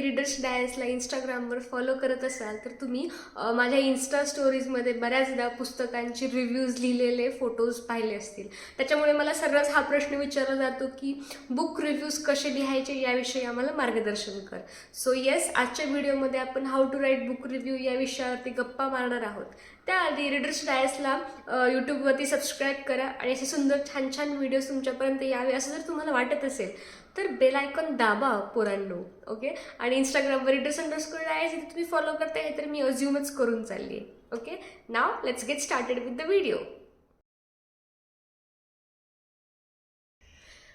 तुम्ही रिडर्स डायसला इंस्टाग्रामवर फॉलो करत असाल तर तुम्ही माझ्या इन्स्टा स्टोरीजमध्ये बऱ्याचदा पुस्तकांचे रिव्ह्यूज लिहिलेले फोटोज पाहिले असतील. त्याच्यामुळे मला सर्रास हा प्रश्न विचारला जातो की बुक रिव्ह्यूज कसे लिहायचे याविषयी आम्हाला मार्गदर्शन कर. सो येस आजच्या व्हिडिओमध्ये आपण how to write book review या विषयावरती गप्पा मारणार आहोत. त्याआधी रीडर्स डायसला यूट्यूबवरती सबस्क्राईब करा आणि असे सुंदर छान छान व्हिडिओज तुमच्यापर्यंत यावे असं जर तुम्हाला वाटत असेल तर बेल आयकॉन दाबा पोरांनो ओके आणि इंस्टाग्रामवर रीडर्स अंडरस्कोर डायस इथे तुम्ही फॉलो करता हे तर मी अज्युमच करून चालली आहे okay now let's get started with the video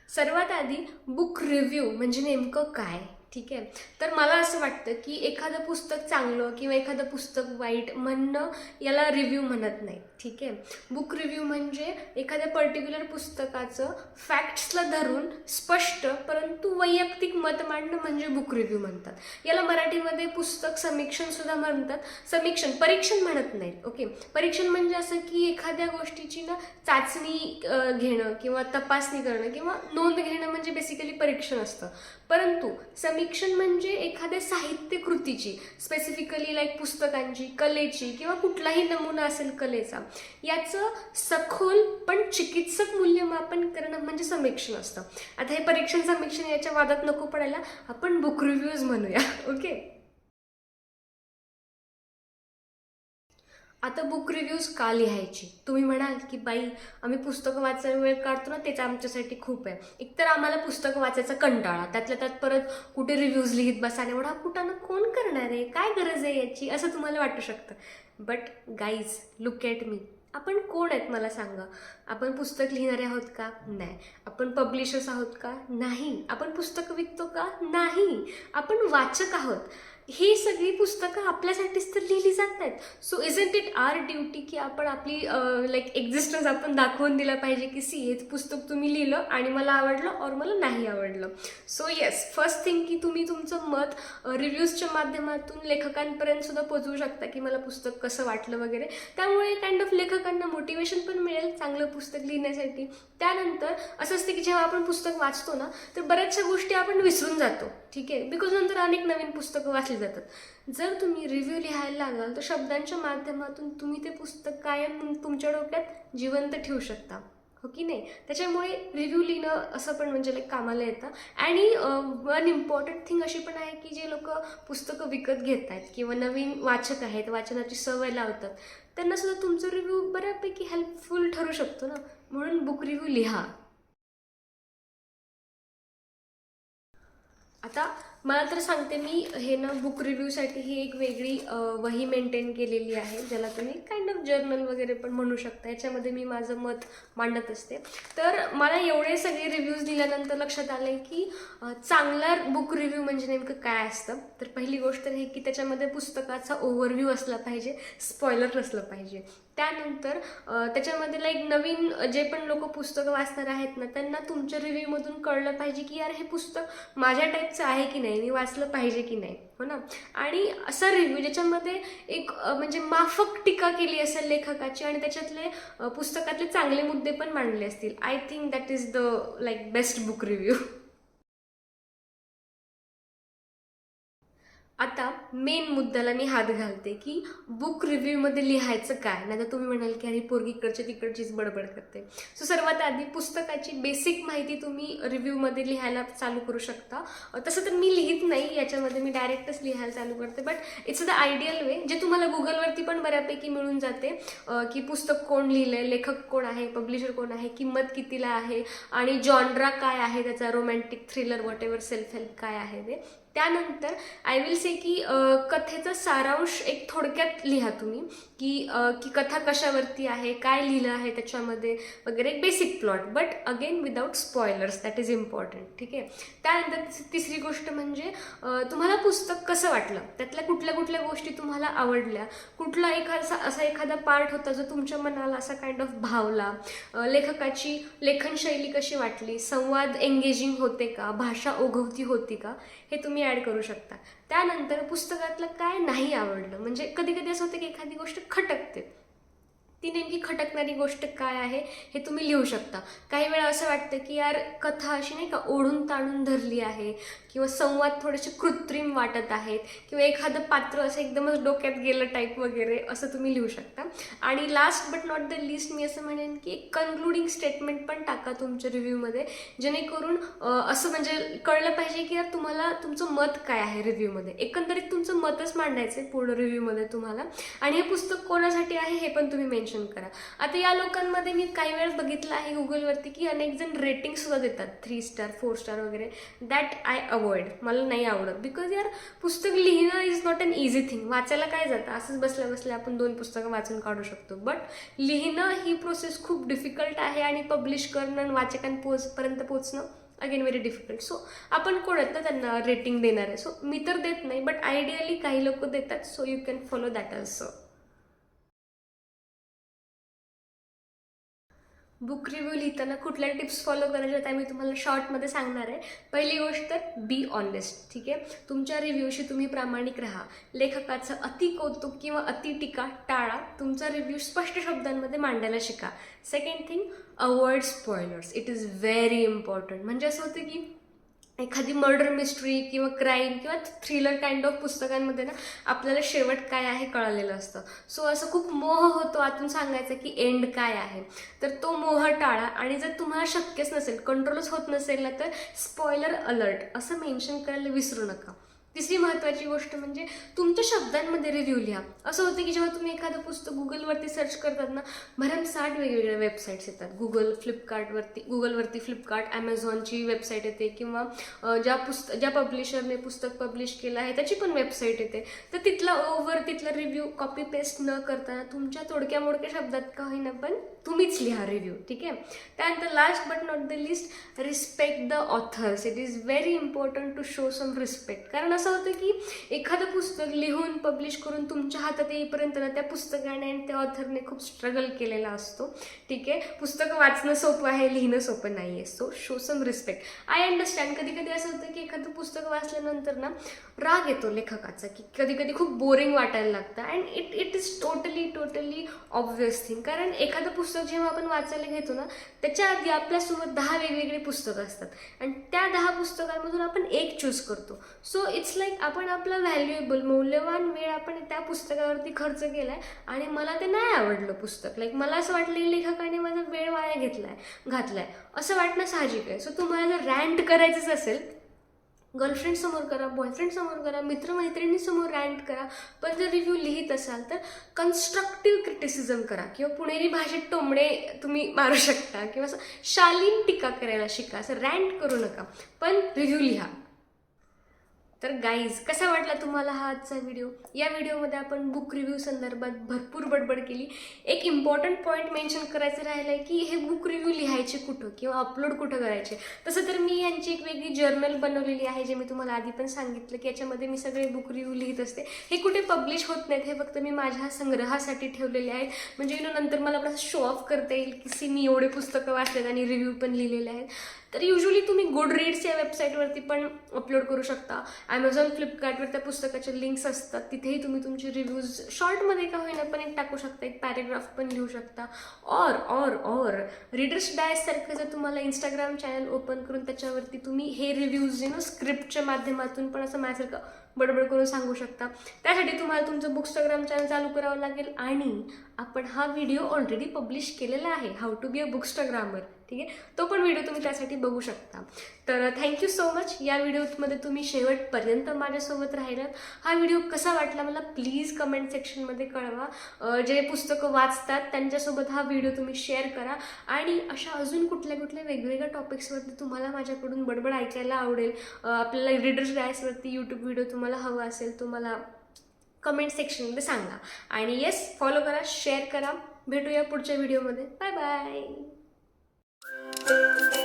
सर्वात आधी बुक रिव्ह्यू म्हणजे नेमकं काय? ठीक आहे? तर मला असं वाटतं की एखादं पुस्तक चांगलं किंवा एखादं पुस्तक वाईट म्हणणं याला रिव्ह्यू म्हणत नाही ठीक आहे? बुक रिव्ह्यू म्हणजे एखाद्या पर्टिक्युलर पुस्तकाचं फॅक्ट्सला धरून स्पष्ट परंतु वैयक्तिक मत मांडणं म्हणजे बुक रिव्ह्यू म्हणतात. याला मराठीमध्ये पुस्तक समीक्षण सुद्धा म्हणतात. समीक्षण परीक्षण म्हणत नाहीत ओके परीक्षण म्हणजे असं की एखाद्या गोष्टीची ना चाचणी घेणं किंवा तपासणी करणं किंवा नोंद घेणं म्हणजे बेसिकली परीक्षण असतं. परंतु समीक्षण म्हणजे एखाद्या साहित्य कृतीची स्पेसिफिकली लाईक पुस्तकांची कलेची किंवा कुठलाही नमुना असेल कलेचा याचं सखोल पण चिकित्सक मूल्यमापन करणं म्हणजे समीक्षण असतं. आता हे परीक्षण समीक्षण याच्या वादात नको पडायला आपण बुक रिव्ह्यूज म्हणूया ओके आता बुक रिव्ह्यूज का लिहायची? तुम्ही म्हणाल की बाई आम्ही पुस्तकं वाचायला वेळ काढतो ना तेच आमच्यासाठी खूप आहे. एकतर आम्हाला पुस्तकं वाचायचा कंटाळा त्यातल्या त्यात परत कुठे रिव्ह्यूज लिहित बसा एवढा कुठानं कोण करणार आहे? काय गरज आहे याची? असं तुम्हाला वाटू शकतं. But guys look at me आपण कोण आहेत मला सांगा? आपण पुस्तक लिहिणारे आहोत का? नाही. आपण पब्लिशर्स आहोत का? नाही. आपण पुस्तकं विकतो का? नाही. आपण वाचक आहोत. ही सगळी पुस्तकं आपल्यासाठीच तर लिहिली जात आहेत so isn't it our duty की आपण आपली लाईक एक्झिस्टन्स आपण दाखवून दिलं पाहिजे की सी हे पुस्तक तुम्ही लिहिलं आणि मला आवडलं और मला नाही आवडलं. सो येस फर्स्ट थिंग की तुम्ही तुमचं मत रिव्ह्यूजच्या माध्यमातून लेखकांपर्यंत सुद्धा पोचवू शकता की मला पुस्तक कसं वाटलं वगैरे. त्यामुळे काइंड ऑफ लेखकांना मोटिवेशन पण मिळेल चांगलं पुस्तक लिहिण्यासाठी. त्यानंतर असं असतं की जेव्हा आपण पुस्तक वाचतो ना तर बऱ्याचशा गोष्टी आपण विसरून जातो. ठीक आहे? बिकॉज नंतर अनेक नवीन पुस्तकं वाचली जातात. जर तुम्ही रिव्ह्यू लिहायला लागाल तर शब्दांच्या माध्यमातून तुम्ही ते पुस्तक कायम तुमच्या डोक्यात जिवंत ठेवू शकता. हो की नाही? त्याच्यामुळे रिव्ह्यू लिहिणं असं पण म्हणजे लाईक कामाला येतं. आणि वन इम्पॉर्टंट थिंग अशी पण आहे की जे लोक पुस्तकं विकत घेत आहेत किंवा नवीन वाचक आहेत वाचनाची सवय लावतात त्यांनासुद्धा तुमचा रिव्ह्यू बऱ्यापैकी हेल्पफुल ठरू शकतो ना? म्हणून बुक रिव्ह्यू लिहा. आता मला तर सांगते मी हे ना बुक रिव्ह्यूसाठी ही एक वेगळी वही मेंटेन केलेली आहे ज्याला तुम्ही काइंड ऑफ जर्नल वगैरे पण म्हणू शकता. याच्यामध्ये मी माझं मत मांडत असते. तर मला एवढे सगळे रिव्ह्यूज दिल्यानंतर लक्षात आले की चांगला बुक रिव्ह्यू म्हणजे नेमकं काय असतं? तर पहिली गोष्ट हे की त्याच्यामध्ये पुस्तकाचा ओव्हरव्ह्यू असला पाहिजे स्पॉयलर असलं पाहिजे. त्यानंतर त्याच्यामध्ये लाईक नवीन जे पण लोक पुस्तकं वाचणार आहेत ना त्यांना तुमच्या रिव्ह्यूमधून कळलं पाहिजे की यार हे पुस्तक माझ्या टाईपचं आहे की नाही? मी वाचलं पाहिजे की नाही हो ना? आणि असा रिव्ह्यू म्हणजे ज्याच्यामध्ये एक म्हणजे माफक टीका केली असेल लेखकाची आणि त्याच्यातले पुस्तकातले चांगले मुद्दे पण मांडले असतील. I think that is the like best book review आता मेन मुद्द्याला मी हात घालते की बुक रिव्ह्यूमध्ये लिहायचं काय? नाही तर तुम्ही म्हणाल की अरे पोरगी इकडच्या तिकडचीच बडबड करते. सो सर्वात आधी पुस्तकाची बेसिक माहिती तुम्ही रिव्ह्यूमध्ये लिहायला चालू करू शकता. तसं तर मी लिहित नाही याच्यामध्ये मी डायरेक्टच लिहायला चालू करते. But it's the ideal way जे तुम्हाला गुगलवरती पण बऱ्यापैकी मिळून जाते. की पुस्तक कोण लिहिलं आहे लेखक कोण आहे पब्लिशर कोण आहे किंमत कितीला आहे आणि जॉनरा काय आहे त्याचा romantic thriller whatever self help काय आहे ते. त्यानंतर आय विल से की कथेचा सारांश एक थोडक्यात लिहा तुम्ही. की की कथा कशावरती आहे काय लिहिलं आहे त्याच्यामध्ये वगैरे एक basic plot but again without spoilers that is important ठीक आहे? त्यानंतर तिसरी गोष्ट म्हणजे तुम्हाला पुस्तक कसं वाटलं? त्यातल्या कुठल्या कुठल्या गोष्टी तुम्हाला आवडल्या? कुठला एखादा असा एखादा पार्ट होता जो तुमच्या मनाला असा काइंड ऑफ भावला? लेखकाची लेखनशैली कशी वाटली? संवाद एंगेजिंग होते का? भाषा ओघवती होती का? हे तुम्ही ॲड करू शकता. त्यानंतर पुस्तकातलं काय नाही आवडलं? म्हणजे कधी कधी असं होतं की एखादी गोष्ट खटकते. ती नेमकी खटकणारी गोष्ट काय आहे हे तुम्ही लिहू शकता. काही वेळा असं वाटतं की यार कथा अशी नाही का ओढून ताणून धरली आहे. किंवा संवाद थोडेसे कृत्रिम वाटत आहेत किंवा एखादं पात्र असं एकदमच डोक्यात गेलं टाईप वगैरे असं तुम्ही लिहू शकता. आणि last but not the least मी असं म्हणेन की एक कन्क्लुडिंग स्टेटमेंट पण टाका तुमच्या रिव्ह्यूमध्ये जेणेकरून असं म्हणजे कळलं पाहिजे की यार तुम्हाला तुमचं मत काय आहे रिव्ह्यूमध्ये एकंदरीत तुमचं मतच मांडायचं आहे पूर्ण रिव्ह्यूमध्ये तुम्हाला. आणि हे पुस्तक कोणासाठी आहे हे पण तुम्ही मेन्शन करा. आता या लोकांमध्ये मी काही वेळेस बघितलं आहे गुगलवरती की अनेक जण रेटिंगसुद्धा देतात. थ्री स्टार फोर स्टार वगैरे. दॅट आय अवॉइड मला नाही आवडत. बिकॉज यार पुस्तक लिहिणं is not an easy thing वाचायला काय जातं? असंच बसल्या बसल्या आपण दोन पुस्तकं वाचून काढू शकतो. बट लिहिणं ही प्रोसेस खूप डिफिकल्ट आहे आणि पब्लिश करणं आणि वाचकांपोचपर्यंत पोचणं अगेन व्हेरी डिफिकल्ट सो आपण कोण आहेत ना त्यांना रेटिंग देणार आहे. सो मी तर देत नाही बट आयडियली काही लोक देतात. So you can follow that also book review लिहिताना कुठल्या टिप्स फॉलो करायच्या त्या मी तुम्हाला शॉर्टमध्ये सांगणार आहे. पहिली गोष्ट तर बी ऑनेस्ट ठीक आहे? तुमच्या रिव्ह्यूशी तुम्ही प्रामाणिक राहा. लेखकाचं अति कौतुक किंवा अति टीका टाळा. तुमचा रिव्ह्यू स्पष्ट शब्दांमध्ये मांडायला शिका. Second thing avoid spoilers it is very important म्हणजे असं होतं की एखादी मर्डर मिस्ट्री किंवा क्राईम किंवा थ्रिलर काइंड ऑफ पुस्तकांमध्ये ना आपल्याला शेवट काय आहे कळालेलं असतं. सो असं खूप मोह होतो आतून सांगायचं की एंड काय आहे. तर तो मोह टाळा आणि जर तुम्हाला शक्यच नसेल कंट्रोलच होत नसेल ना तर स्पॉयलर अलर्ट असं मेन्शन करायला विसरू नका. तिसरी महत्त्वाची गोष्ट म्हणजे तुमच्या शब्दांमध्ये रिव्ह्यू लिहा. असं होतं की जेव्हा तुम्ही एखादं पुस्तक गुगलवरती सर्च करतात ना भरमसाठ वेगवेगळ्या वेबसाईट्स येतात. गुगल फ्लिपकार्टवरती गुगलवरती फ्लिपकार्ट ॲमेझॉनची वेबसाईट येते किंवा ज्या पुस्त ज्या पब्लिशरने पुस्तक पब्लिश केलं आहे त्याची पण वेबसाईट येते. तर तिथला ओव्हर तिथला रिव्ह्यू कॉपी पेस्ट न करताना तुमच्या तोडक्या मोडक्या शब्दात का होईना पण तुम्हीच लिहा रिव्ह्यू ठीक आहे? त्यानंतर last but not the least respect the authors it is very important to show some respect कारण असं होतं की एखादं पुस्तक लिहून पब्लिश करून तुमच्या हातात येईपर्यंत ना त्या पुस्तकाने आणि त्या ऑथरने खूप स्ट्रगल केलेला असतो. ठीक आहे? पुस्तकं वाचणं सोपं आहे लिहिणं सोपं नाही आहे so show some respect I understand कधी कधी असं होतं की एखादं पुस्तक वाचल्यानंतर ना राग येतो लेखकाचा की कधी कधी खूप बोरिंग वाटायला लागतं and it it is totally totally obvious thing कारण एखादं पुस्तक जेव्हा आपण वाचायला घेतो ना त्याच्या आधी आपल्यासोबत दहा वेगवेगळी पुस्तकं असतात. आणि त्या दहा पुस्तकांमधून आपण एक चूज करतो. सो इट्स लाईक आपण आपला व्हॅल्युएबल मौल्यवान वेळ आपण त्या पुस्तकावरती खर्च केलाय आणि मला ते नाही आवडलं पुस्तक. लाईक मला असं वाटलं लेखकाने माझा वेळ वाया घेतलाय घातलाय. असं वाटणं साहजिक आहे. सो तुम्हाला जर रँट करायचंच असेल गर्लफ्रेंड समोर करा बॉयफ्रेंड समोर करा मित्रमैत्रिणीसमोर रँट करा पण जर रिव्ह्यू लिहित असाल तर कन्स्ट्रक्टिव्ह क्रिटिसिझम करा. किंवा पुणेरी भाषेत टोमडे तुम्ही मारू शकता. किंवा असं शालीन टीका करायला शिका. असं रँट करू नका. पण रिव्ह्यू लिहा. तर गाईज कसा वाटला तुम्हाला हा आजचा व्हिडिओ या व्हिडिओमध्ये आपण बुक रिव्ह्यू संदर्भात भरपूर बडबड केली. एक इम्पॉर्टंट पॉईंट मेन्शन करायचं राहिलं आहे की हे बुक रिव्ह्यू लिहायचे कुठं किंवा अपलोड कुठं करायचे? तसं तर मी यांची एक वेगळी जर्नल बनवलेली आहे जे मी तुम्हाला आधी पण सांगितलं की याच्यामध्ये मी सगळे बुक रिव्ह्यू लिहित असते. हे कुठे पब्लिश होत नाहीत हे फक्त मी माझ्या संग्रहासाठी ठेवलेले आहेत. म्हणजे you नो नंतर मला पण शो ऑफ करता येईल की सी मी एवढे पुस्तकं वाचलेत आणि रिव्ह्यू पण लिहिलेले आहेत. तर युजली तुम्ही गुड रीड्स या वेबसाईटवरती पण अपलोड करू शकता. ॲमेझॉन फ्लिपकार्टवर त्या पुस्तकाच्या लिंक्स असतात. तिथेही तुम्ही तुमचे रिव्ह्यूज शॉर्टमध्ये का होईना पण एक टाकू शकता एक पॅरेग्राफ पण लिहू शकता. ऑर ऑर ऑर रीडर्स डायससारखं जर तुम्हाला इंस्टाग्राम चॅनल ओपन करून त्याच्यावरती तुम्ही हे रिव्ह्यूज यु नो स्क्रिप्टच्या माध्यमातून पण असं माझ्यासारखं बडबड करून सांगू शकता. त्यासाठी तुम्हाला तुमचं बुकस्टाग्राम चॅनल चालू करावं लागेल आणि आपण हा व्हिडिओ ऑलरेडी पब्लिश केलेला आहे हाऊ टू बी अ बुकस्टाग्रामर ठीक आहे? तो पण व्हिडिओ तुम्ही त्यासाठी बघू शकता. तर थँक्यू सो मच या व्हिडिओमध्ये तुम्ही शेवटपर्यंत माझ्यासोबत राहिलात. हा व्हिडिओ कसा वाटला मला प्लीज कमेंट सेक्शनमध्ये कळवा. जे पुस्तकं वाचतात त्यांच्यासोबत हा व्हिडिओ तुम्ही शेअर करा. आणि अशा अजून कुठल्या कुठल्या वेगवेगळ्या टॉपिक्सवरती तुम्हाला माझ्याकडून बडबड ऐकायला आवडेल आपल्याला रीडर्स डायसवरती यूट्यूब व्हिडिओ तुम्हाला हवा असेल तुम्हाला कमेंट सेक्शनमध्ये सांगा. आणि येस फॉलो करा शेअर करा. भेटूया पुढच्या व्हिडिओमध्ये बाय बाय Música